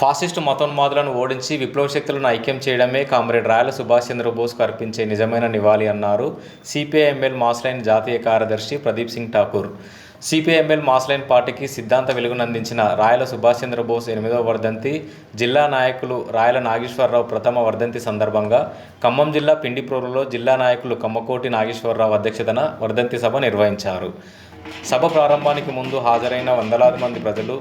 Fascist మతోన్మాదులను ఓడించి విప్లవ శక్తులను ఐక్యం చేయడమే కామ్రేడ్ రాయల సుభాష్ చంద్రబోస్కు అర్పించే నిజమైన నివాళి అన్నారు సిపిఐఎంఎల్ మాస్లైన్ జాతీయ కార్యదర్శి Pradeep Singh Thakur. CPIML mass line పార్టీకి సిద్ధాంత వెలుగునందించిన రాయల సుభాష్ చంద్రబోస్ ఎనిమిదవ వర్ధంతి జిల్లా నాయకులు రాయల నాగేశ్వరరావు ప్రథమ వర్ధంతి సందర్భంగా ఖమ్మం జిల్లా పిండిప్రోలులో జిల్లా నాయకులు కమ్మకోటి నాగేశ్వరరావు అధ్యక్షతన వర్ధంతి సభ నిర్వహించారు. సభ ప్రారంభానికి ముందు హాజరైన వందలాది మంది ప్రజలు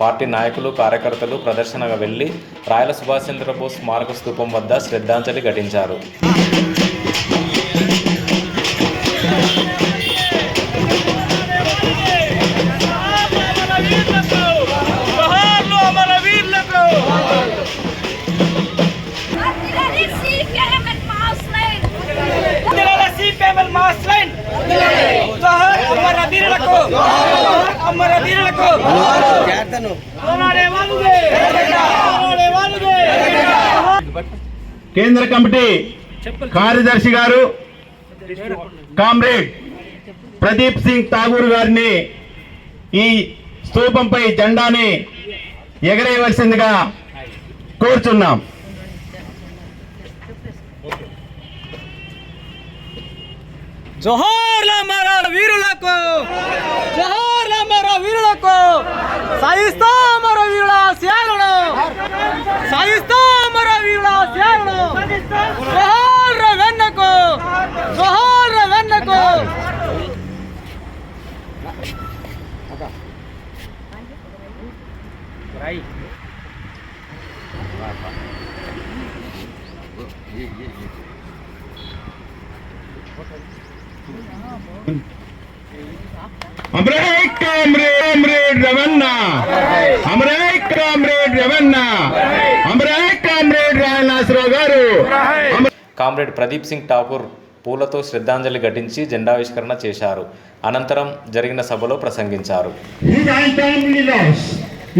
పార్టీ నాయకులు కార్యకర్తలు ప్రదర్శనగా వెళ్ళి రాయల సుభాష్ చంద్రబోస్ స్మారక స్థూపం వద్ద శ్రద్ధాంజలి ఘటించారు. సిపిఎంఎల్ మాస్ లైన్ వీరులకు! అమర వీరులకు! కేంద్ర కమిటీ కార్యదర్శి గారు కామ్రేడ్ ప్రదీప్ సింగ్ ఠాగూర్ గారిని ఈ స్తూపంపై జెండాని ఎగరేయవలసిందిగా కోరుచున్నాం. జోహార్ల అమర వీరులకు! జోహార్ల అమర వీరులకు! సాయిస్తా అమర వీరుల త్యాగను సాయిస్తా అమర వీరుల త్యాగను జోహార్ల వెన్నకు జోహార్ల వెన్నకు అమరే కామ్రేడ్ కామ్రేడ్ రవణ. అమరే కామ్రేడ్ రవణ. అమరే కామ్రేడ్ రాయనాసరావు గారు. అమరే కామ్రేడ్ ప్రదీప్ సింగ్ ఠాకూర్ పూలతో శ్రద్ధాంజలి ఘటించి జెండావిష్కరణ చేశారు. అనంతరం జరిగిన సభలో ప్రసంగించారు. His untimely loss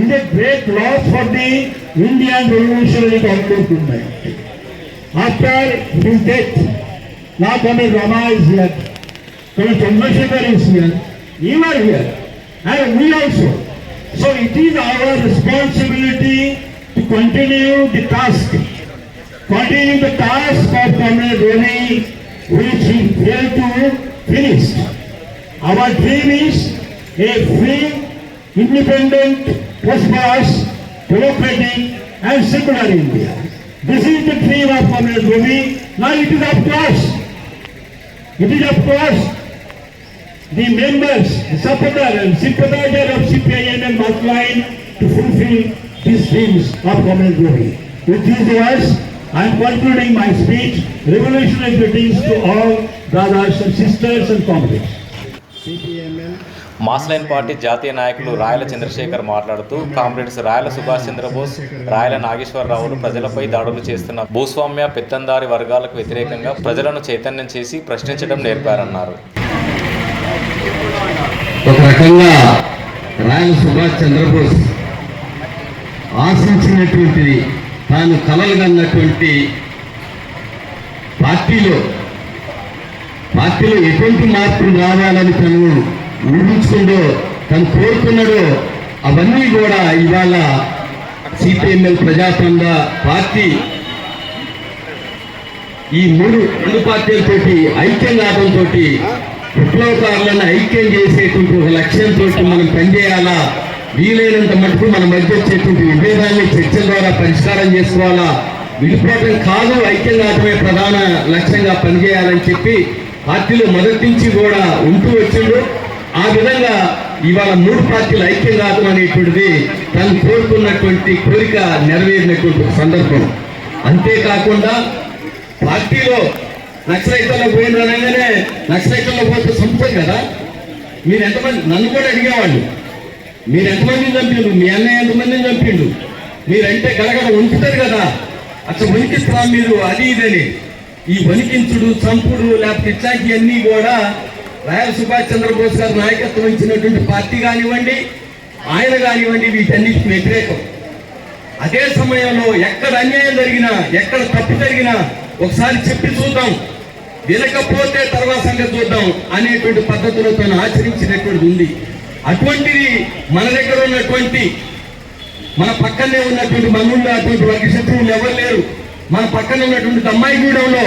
is a great loss for the Indian revolutionary movement. After his death, not only Rama is here, Kami Chandrasekhar is here, you are here, and we also. So it is our responsibility to continue the task, continue the task of Comrade Ravi, which he failed to finish. Our dream is a free, independent, prosperous, democratic and secular India. This is the dream of Comrade Ravi. Now it is up to us. It is up to us, the members, the supporter and sympathizer of CPIM and Markline to fulfill these dreams of Comrade Ravi. With these words, I am concluding my speech. Revolutionary greetings to all brothers and sisters and comrades. Mass line party జాతీయ నాయకులు రాయల చంద్రశేఖర్ మాట్లాడుతూ comrades Rayala Subhash Chandrabose Rayala నాగేశ్వరరావులు ప్రజలపై దాడులు చేస్తున్న భూస్వామ్య పెత్తందారి వర్గాలకు వ్యతిరేకంగా ప్రజలను చైతన్యం చేసి ప్రశ్నించడం నేర్పారన్నారు ఒక రకంగా రాయల సుభాష్ చంద్రబోస్ ఆశించినటువంటిది తాను కలలుగన్నటువంటి పార్టీలో పార్టీలో ఎటువంటి మార్పులు రావాలని తను ఊహించుకుందో తను కోరుకున్నాడో అవన్నీ కూడా ఇవాళ సిపిఎంఎల్ ప్రజాతంత్ర పార్టీ ఈ మూడు రెండు పార్టీలతోటి ఐక్యం కావడంతో విప్లవకారులను ఐక్యం చేసేటువంటి ఒక లక్ష్యంతో మనం పనిచేయాలా? వీలైనంత మటుకు మన మధ్య వచ్చేటువంటి విభేదాన్ని చర్చల ద్వారా పరిష్కారం చేసుకోవాలా? విడిపోవడం కాదు ఐక్యం కావటమే ప్రధాన లక్ష్యంగా పనిచేయాలని చెప్పి పార్టీలో మొదటి నుంచి కూడా ఉంటూ వచ్చిండు ఆ విధంగా ఇవాళ మూడు పార్టీలు ఐక్యం కావడం అనేటువంటిది తను కోరుకున్నటువంటి కోరిక నెరవేరినటువంటి సందర్భం. అంతేకాకుండా పార్టీలో నక్సలైట్లలో పోయిన అనగానే నక్సలైట్లలో పోతే సంస్థ కదా? మీరు ఎంతమంది నన్ను కూడా అడిగేవాళ్ళు. మీరు ఎంతమందిని చంపిండు మీ అన్నయ్య ఎంతమందిని చంపిండు మీరంటే గడగడ ఉంచుతారు కదా. అసలు వణికిస్తా మీరు? అది ఇదని. ఈ వణికించుడు చంపుడు లేకపోతే ఇట్లాంటివన్నీ కూడా రాయల సుభాష్ చంద్రబోస్ గారు నాయకత్వం ఇచ్చినటువంటి పార్టీ కానివ్వండి ఆయన కానివ్వండి వీటన్నిటికి వ్యతిరేకం. అదే సమయంలో ఎక్కడ అన్యాయం జరిగినా ఎక్కడ తప్పు జరిగినా ఒకసారి చెప్పి చూద్దాం. వినకపోతే తర్వాత సంగతి చూద్దాం అనేటువంటి పద్ధతిలో తను ఆచరించినటువంటిది ఉంది. అటువంటిది మన దగ్గర ఉన్నటువంటి మన పక్కనే ఉన్నటువంటి మనుల్లో అటువంటి వర్గ శత్రువులు ఎవరు లేరు. మన పక్కన ఉన్నటువంటి అమ్మాయిగూడెంలో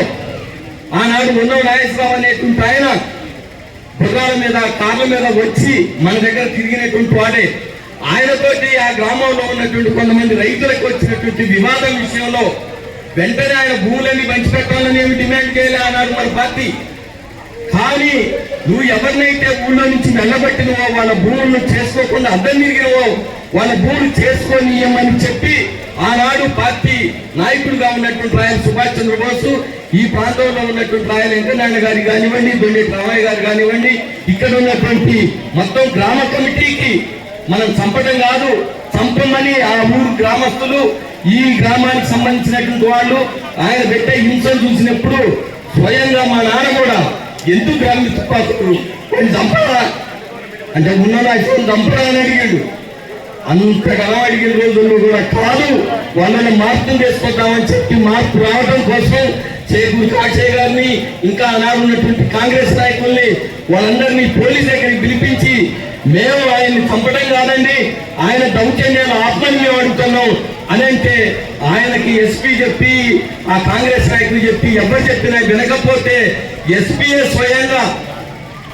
ఆనాడు ఉన్నవ నాగేశ్వరరావు అనేటువంటి ఆయన గుర్రాల మీద కార్ల మీద వచ్చి మన దగ్గర తిరిగినటువంటి వాడే. ఆయనతోటి ఆ గ్రామంలో ఉన్నటువంటి కొంతమంది రైతులకు వచ్చినటువంటి వివాదం విషయంలో వెంటనే ఆయన భూములన్నీ పంచిపెట్టాలని ఏమి డిమాండ్ చేయలే అన్నాడు మన పార్టీ. కానీ నువ్వు ఎవరినైతే ఊళ్ళో నుంచి వెళ్ళబట్టినవో వాళ్ళ భూములను చేసుకోకుండా అద్దం తిరిగినవో వాళ్ళ భూములు చేసుకొని చెప్పి ఆనాడు పార్టీ నాయకుడిగా ఉన్నటువంటి రాయల సుభాష్ చంద్రబోసు ఈ ప్రాంతంలో ఉన్నటువంటి రాయల వెంకనారాయణ గారి కానివ్వండి దొండేటి రామయ్య గారు కానివ్వండి ఇక్కడ ఉన్నటువంటి మొత్తం గ్రామ కమిటీకి మనం చంపడం కాదు చంపమని ఆ ఊరు గ్రామస్తులు ఈ గ్రామానికి సంబంధించినటువంటి వాళ్ళు ఆయన పెట్టే హింసను చూసినప్పుడు స్వయంగా మా నాన్న కూడా ఎందుకు గ్రామీణ తుపాకులు? వాళ్ళు చంపరా? అంటే ఉన్న ఇప్పుడు చంపరా? అని అడిగాడు. అంతగా అడిగిన రోజుల్లో కూడా కాదు వాళ్ళని మార్పు చేసుకుంటామని చెప్పి మార్పు రావడం కోసం చేకూరు కాక్షయ్య గారిని ఇంకా ఆనాడు ఉన్నటువంటి కాంగ్రెస్ నాయకుల్ని వాళ్ళందరినీ పోలీస్ దగ్గరికి పిలిపించి మేము ఆయన్ని చంపడం కాదండి ఆయన దౌర్జన్యాలు ఆత్మని మేము అడుగుతున్నాం అని అంటే ఆయనకి ఎస్పీ చెప్పి ఆ కాంగ్రెస్ నాయకులు చెప్పి ఎవరు చెప్పినా వినకపోతే ఎస్పీఏ స్వయంగా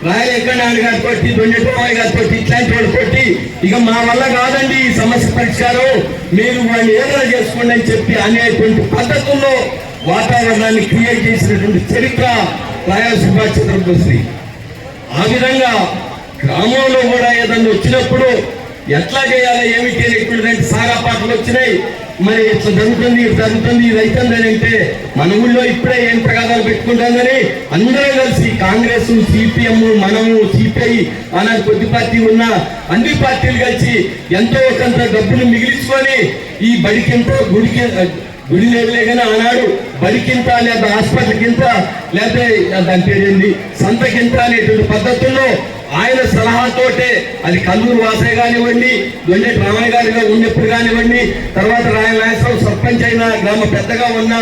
రాయల వెంకటనాయుడు గారితో దొండెటరావు గారితో ఇట్లాంటి వాళ్ళతోటి ఇక మా వల్ల కాదండి ఈ సమస్య పరిష్కారం. మీరు వాళ్ళు ఏదైనా చేసుకోండి అని చెప్పి అనేటువంటి పద్ధతుల్లో వాతావరణాన్ని క్రియేట్ చేసినటువంటి చరిత్ర రాయల సుభాష్ చంద్రబోస్ ఆ విధంగా గ్రామంలో కూడా ఏదన్నా వచ్చినప్పుడు ఎట్లా చేయాలి ఏమిటి అనేటువంటి సారా పాటలు వచ్చినాయి. మరి ఇట్లా జరుగుతుంది ఇట్లా జరుగుతుంది ఇది అవుతుంది అని అంటే మన ఊళ్ళో ఇప్పుడే ఏం ప్రగాదాలు పెట్టుకుంటామని అందరూ కలిసి కాంగ్రెస్ సిపిఎం మనము సిపిఐ ఆనాడు కొద్ది పార్టీ ఉన్న అన్ని పార్టీలు కలిసి ఎంతో కొంత డబ్బులు మిగిలించుకొని ఈ బడికింత గుడికి గుడి లేదులే కానీ ఆనాడు బడికింత లేదా హాస్పిటల్ కింత లేకపోతే దాని పేరు ఏంది సంతకింత అనేటువంటి పద్ధతుల్లో ఆయన సలహాతోటే అది కల్లూరు వాసయ్య కానివ్వండి దొండేటి రామయ్య గారిగా ఉన్నప్పుడు కానివ్వండి తర్వాత రాయల సర్పంచ్ అయిన గ్రామ పెద్దగా ఉన్న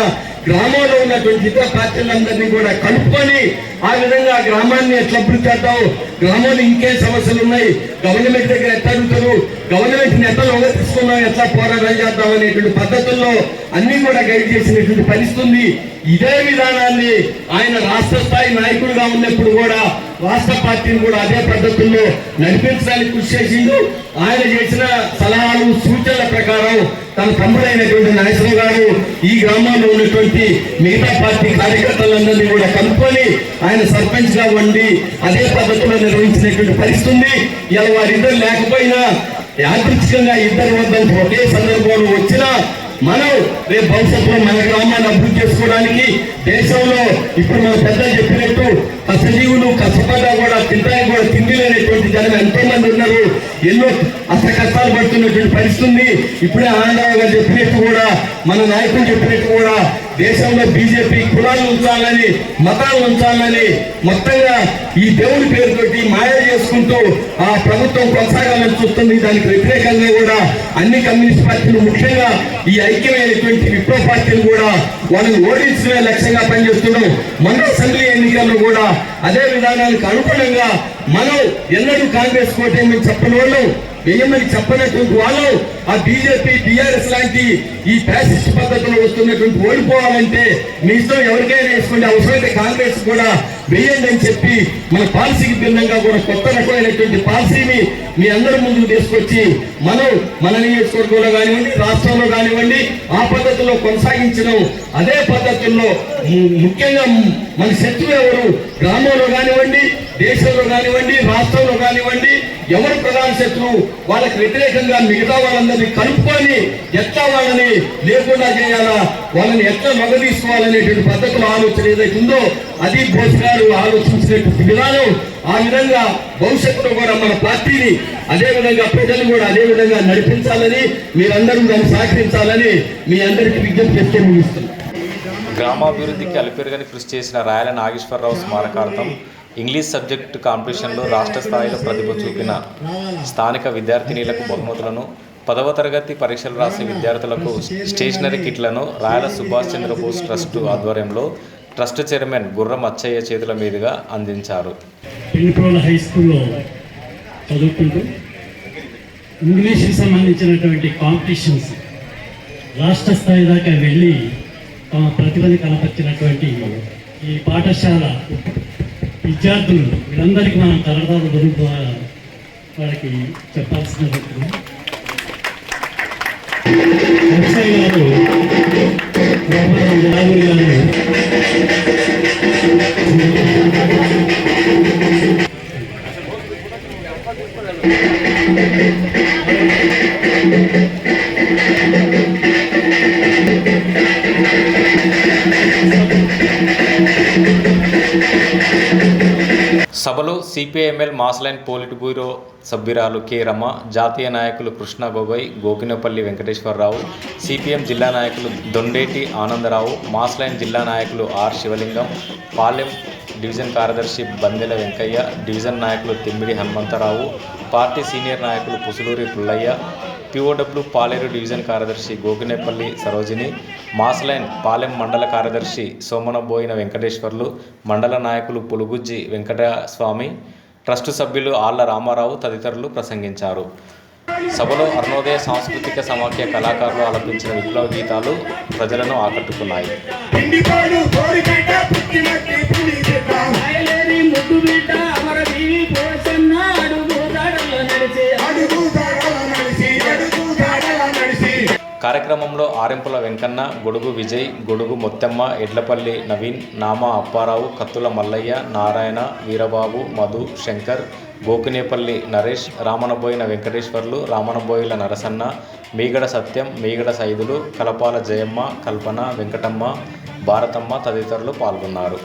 గ్రామంలో ఉన్నటువంటి ఇతర పార్టీలందరినీ కూడా కలుపుకొని ఆ విధంగా గ్రామాన్ని ఎట్లా అభివృద్ధి చేద్దాం గ్రామంలో ఇంకేం సమస్యలు ఉన్నాయి గవర్నమెంట్ దగ్గర ఎట్లా అడుగుతారు గవర్నమెంట్ నెతలు ఎట్లా తీసుకున్నాం ఎట్లా పోరాటం చేద్దాం అనేటువంటి పద్ధతుల్లో అన్ని కూడా గైడ్ చేసినటువంటి పరిస్థితుంది ఇదే విధానాన్ని ఆయన రాష్ట్ర స్థాయి నాయకుడిగా ఉన్నప్పుడు కూడా రాష్ట్ర పార్టీని కూడా అదే పద్ధతుల్లో నడిపించడానికి కృషి చేసిండు. ఆయన చేసిన సలహాలు సూచనల ప్రకారం తన తమ్ముడైనటువంటి నాగేశ్వరరావు గారు ఈ గ్రామంలో ఉన్నటువంటి మిగతా పార్టీ కార్యకర్తలందరినీ కూడా కనుక్కొని ఆయన సర్పంచ్గా ఉండి అదే పద్ధతిలో నిర్వహించినటువంటి పరిస్థితి ఉంది. ఇలా వారిద్దరు లేకపోయినా యాదృచ్ఛికంగా ఇద్దరు వద్ద ఒకే సందర్భంలో వచ్చినా మనం రేపు భవిష్యత్తులో మన గ్రామాన్ని అభివృద్ధి చేసుకోవడానికి దేశంలో ఇప్పుడు మన పెద్దలు చెప్పినట్టు కష్టజీవులు కష్టపడ్డా కూడా తింటాయి కూడా తిండి లేనటువంటి జనం ఎంతో మంది ఉన్నారు. ఎన్నో అష్ట కష్టాలు పడుతున్నటువంటి పరిస్థితి ఉంది. ఇప్పుడే ఆనందరావు గారు చెప్పినట్టు కూడా మన నాయకులు చెప్పినట్టు కూడా దేశంలో బీజేపీ కులాలు ఉంచాలని మతాలు ఉంచాలని మొత్తంగా ఈ దేవుడి పేరుతోటి మాయ చేసుకుంటూ ఆ ప్రభుత్వం కొనసాగాలని చూస్తుంది. దానికి వ్యతిరేకంగా కూడా అన్ని కమ్యూనిస్ట్ పార్టీలు ముఖ్యంగా ఈ ఐక్యమైనటువంటి విప్లవ పార్టీలు కూడా వాళ్ళని ఓడించడమే లక్ష్యంగా పనిచేస్తున్నాం. మన అసెంబ్లీ ఎన్నికల్లో కూడా అదే విధానానికి అనుగుణంగా మనం ఎన్నడూ కాంగ్రెస్ కోటేమని చెప్పని వాళ్ళు వేయమని చెప్పనటువంటి వాళ్ళు. ఆ బీజేపీ టీఆర్ఎస్ లాంటి ఈ ఫ్యాసిస్ట్ పద్ధతిలో వస్తున్నటువంటి ఓడిపోవాలంటే మీ ఇష్టం ఎవరికైనా వేసుకోండి అవసరమైతే కాంగ్రెస్ కూడా వేయండి అని చెప్పి మన పాలసీకి భిన్నంగా కూడా కొత్త రకమైనటువంటి పాలసీని మీ అందరి ముందుకు తీసుకొచ్చి మనం మన నియోజకవర్గంలో కానివ్వండి రాష్ట్రంలో కానివ్వండి ఆ పద్ధతిలో కొనసాగించడం అదే పద్ధతుల్లో ముఖ్యంగా మన శత్రువు ఎవరు? గ్రామంలో కానివ్వండి దేశంలో కానివ్వండి రాష్ట్రంలో కానివ్వండి ఎవరు ప్రధాన శత్రువు వాళ్ళకి వ్యతిరేకంగా మిగతా వాళ్ళందరినీ కలుపుకొని ఎట్లా వాళ్ళని లేకుండా చేయాలా వాళ్ళని ఎట్లా మగ తీసుకోవాలనేటువంటి పద్ధతుల ఆలోచన ఏదైతే ఉందో అది బోస్ గారు ఆలోచించినటువంటి విధానం. ఆ విధంగా భవిష్యత్తులో కూడా మన పార్టీని అదే విధంగా ప్రజలు కూడా అదే విధంగా నడిపించాలని మీరందరూ దాన్ని సహకరించాలని మీ అందరికీ విజ్ఞప్తి చేస్తే ముగిస్తున్నాను. గ్రామాభివృద్ధికి అలిపెరుగని కృషి చేసిన రాయల నాగేశ్వరరావు స్మారకార్థం ఇంగ్లీష్ సబ్జెక్టు కాంపిటీషన్లో రాష్ట్ర స్థాయిలో ప్రతిభ చూపిన స్థానిక విద్యార్థినీలకు బహుమతులను పదవ తరగతి పరీక్షలు రాసే విద్యార్థులకు స్టేషనరీ కిట్లను రాయల సుభాష్ చంద్రబోస్ ట్రస్ట్ ఆధ్వర్యంలో ట్రస్ట్ చైర్మన్ గుర్రం అచ్చయ్య చేతుల మీదుగా అందించారు. పెళ్ళిప్రోల హై స్కూల్లో చదువుకుంటూ ఇంగ్లీష్కి సంబంధించినటువంటి కాంపిటీషన్స్ రాష్ట్ర స్థాయి దాకా వెళ్ళి తమ ప్రతిభని కనపరిచినటువంటి ఈ పాఠశాల విద్యార్థులు వీళ్ళందరికీ మనం తరగతి గురించి ద్వారా వారికి చెప్పాల్సిన అక్షయ్ గారు రాహుల్ గారు సభలో సిపిఐఎంఎల్ మాస్లైన్ పోలిట్ బ్యూరో సభ్యురాలు కె. రమ జాతీయ నాయకులు కృష్ణ గొగోయ్ గోకినపల్లి వెంకటేశ్వరరావు సిపిఎం జిల్లా నాయకులు దొండేటి ఆనందరావు మాస్లైన్ జిల్లా నాయకులు ఆర్. శివలింగం పాలెం డివిజన్ కార్యదర్శి బందెల వెంకయ్య డివిజన్ నాయకులు తిమ్మిడి హనుమంతరావు పార్టీ సీనియర్ నాయకులు పుసులూరి పుల్లయ్య పిఓడబ్ల్యూ పాలేరు డివిజన్ కార్యదర్శి గోకినేపల్లి సరోజిని మాస్లైన్ పాలెం మండల కార్యదర్శి సోమనబోయిన వెంకటేశ్వర్లు మండల నాయకులు పులుగుజ్జి వెంకటస్వామి ట్రస్టు సభ్యులు ఆళ్ళ రామారావు తదితరులు ప్రసంగించారు. సభలో అరుణోదయ సాంస్కృతిక సమాఖ్య కళాకారులు ఆలపించిన విప్లవ గీతాలు ప్రజలను ఆకట్టుకున్నాయి. పిండిపాడు కార్యక్రమంలో ఆరింపుల వెంకన్న గొడుగు విజయ్ గొడుగు మొత్తెమ్మ ఎడ్లపల్లి నవీన్ నామా అప్పారావు కత్తుల మల్లయ్య నారాయణ వీరబాబు మధు శంకర్ గోకినేపల్లి నరేష్ రామనబోయిన వెంకటేశ్వర్లు రామనబోయిల నరసన్న మీగడ సత్యం మీగడ సైదులు కలపాల జయమ్మ కల్పన వెంకటమ్మ భారతమ్మ తదితరులు పాల్గొన్నారు.